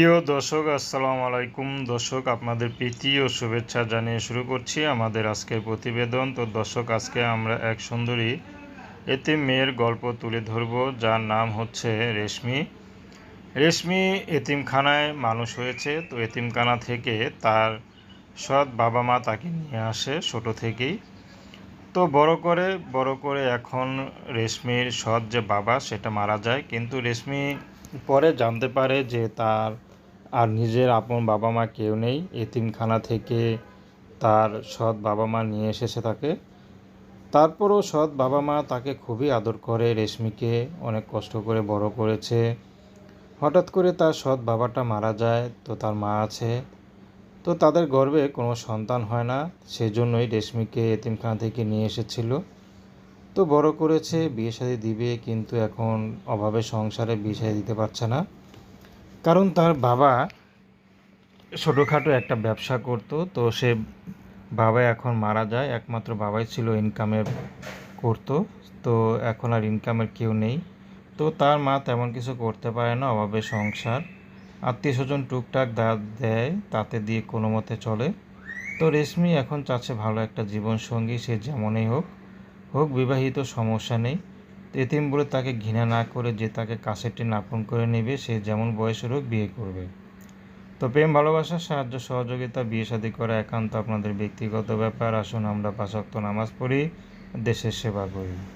প্রিয় দর্শক, আসসালামু আলাইকুম। দর্শক, আপনাদের প্রীতি ও শুভেচ্ছা জানিয়ে শুরু করছি আমাদের আজকের প্রতিবেদন। তো দর্শক, আজকে আমরা এক সুন্দরী এতে মেয়ের গল্প তুলে ধরব, যার নাম হচ্ছে রেশমি। রেশমি এতিমখানায় মানুষ হয়েছে। তো এতিমখানা থেকে তার সৎ বাবা মা তাকে নিয়ে আসে ছোট থেকেই। তো বড় করে বড় করে এখন রেশমির সৎ যে বাবা, সেটা মারা যায়। কিন্তু রেশমি পরে জানতে পারে যে তার আর নিজের আপন বাবা মা কেউ নেই। এতিমখানা থেকে তার সৎ বাবা মা নিয়ে এসেছে তাকে। তারপরও সৎ বাবা মা তাকে খুবই আদর করে, রেশমিকে অনেক কষ্ট করে বড় করেছে। হঠাৎ করে তার সৎ বাবাটা মারা যায়, তো তার মা আছে। তো তাদের গর্বে কোনো সন্তান হয় না সেই জন্যই রেশমিকে এতিমখানা থেকে নিয়ে এসেছিল। তো বড় করেছে, বিয়ে শাদি দিবে, কিন্তু এখন অভাবে সংসারে বিয়ে শাদি দিতে পারছে না। কারণ তার বাবা ছোটোখাটো একটা ব্যবসা করতো, তো সে বাবা এখন মারা যায়, একমাত্র বাবাই ছিল ইনকামের করতো, তো এখন আর ইনকামের কেউ নেই। তো তার মা তেমন কিছু করতে পারে না, অভাবে সংসার। আত্মীয় স্বজন টুকটাক দা দেয়, তাতে দিয়ে কোনো মতে চলে। তো রেশমি এখন চাচ্ছে ভালো একটা জীবনসঙ্গী, সে যেমনই হোক হোক বিবাহিত সমস্যা নেই। এতিম বলে তাকে ঘৃণা না করে যে তাকে কাছে টেনে আপন করে নেবে, সে যেমন বয়সের হোক বিয়ে করবে। তো প্রেম, ভালোবাসা, সাহায্য, সহযোগিতা, বিয়ে শাদী করা একান্ত আপনাদের ব্যক্তিগত ব্যাপার। আসুন আমরা পাশক্ত নামাজ পড়ি, দেশের সেবা করি।